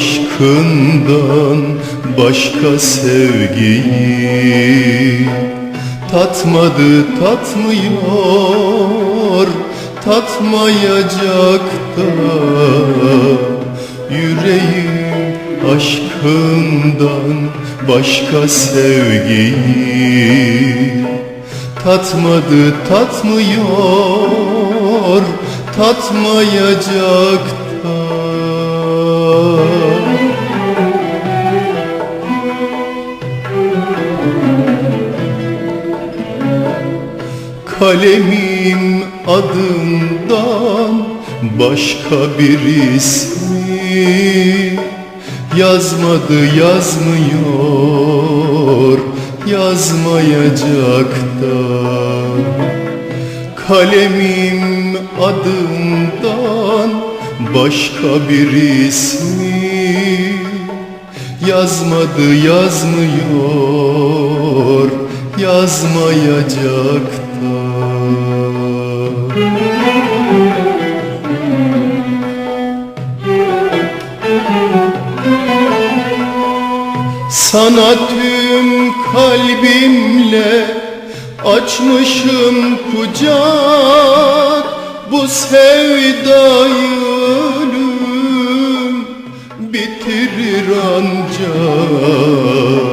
aşkından başka sevgiyi Tatmadı tatmıyor tatmayacak da. Yüreğim aşkından başka sevgiyi Tatmadı tatmıyor tatmayacak Kalemim adından başka bir ismi Yazmadı yazmıyor yazmayacak da Kalemim adından başka bir ismi Yazmadı yazmıyor yazmayacak da Sana tüm kalbimle açmışım kucak. Bu sevdayı ölüm bitirir ancak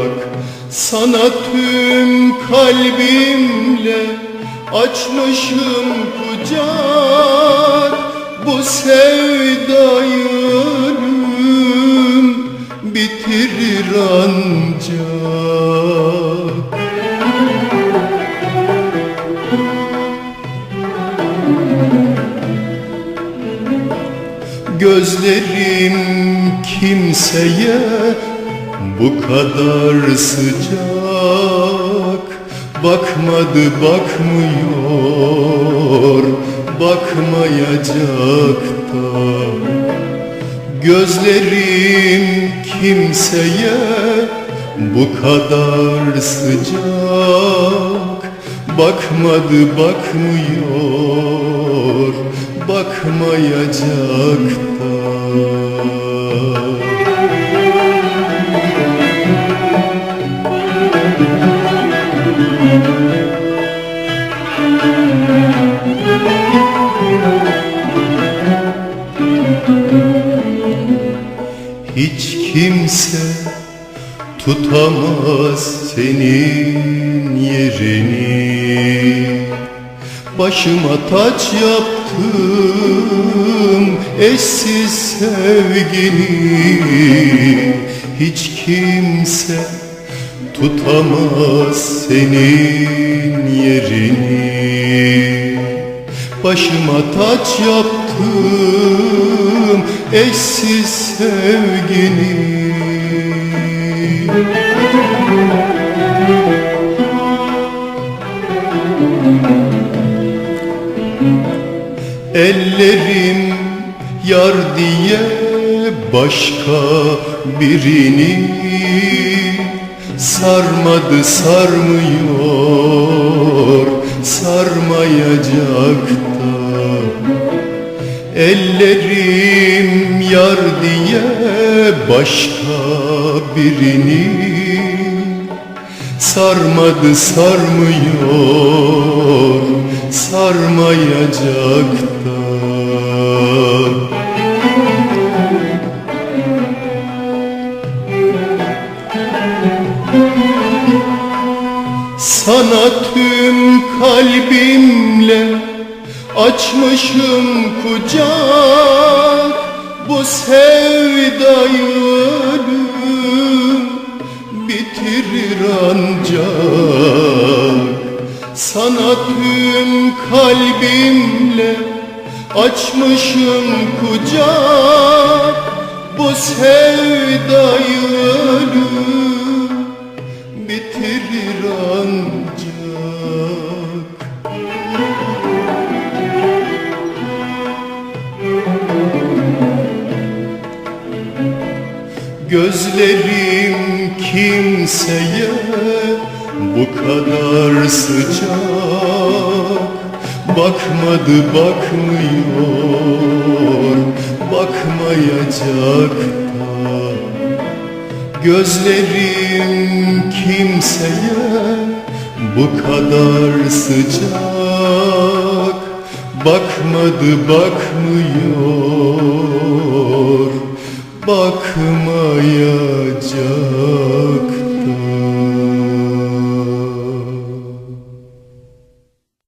Sana tüm kalbimle açmışım kucak Bu sevdayı ölüm bitirir ancak. Gözlerim kimseye bu kadar sıcak. Bakmadı bakmıyor bakmayacak da. Gözlerim kimseye bu kadar sıcak. Bakmadı bakmıyor bakmayacak da kimse tutamaz senin yerini. Başıma taç yaptım eşsiz sevgini. Hiç kimse tutamaz senin yerini. Başıma taç yaptım eşsiz sevgini. Ellerim yar diye başka birini Sarmadı sarmıyor sarmayacak da Ellerim yar diye başka birini Sarmadı sarmıyor sarmayacak da. Sana tüm kalbimle açmışım kucak Bu sevdayı ölüm bitirir ancak. Sana tüm kalbimle açmışım kucak Bu sevdayı ölüm Gözlerim kimseye bu kadar sıcak. Bakmadı bakmıyor Bakmayacak da. Gözlerim kimseye bu kadar sıcak. Bakmadı bakmıyor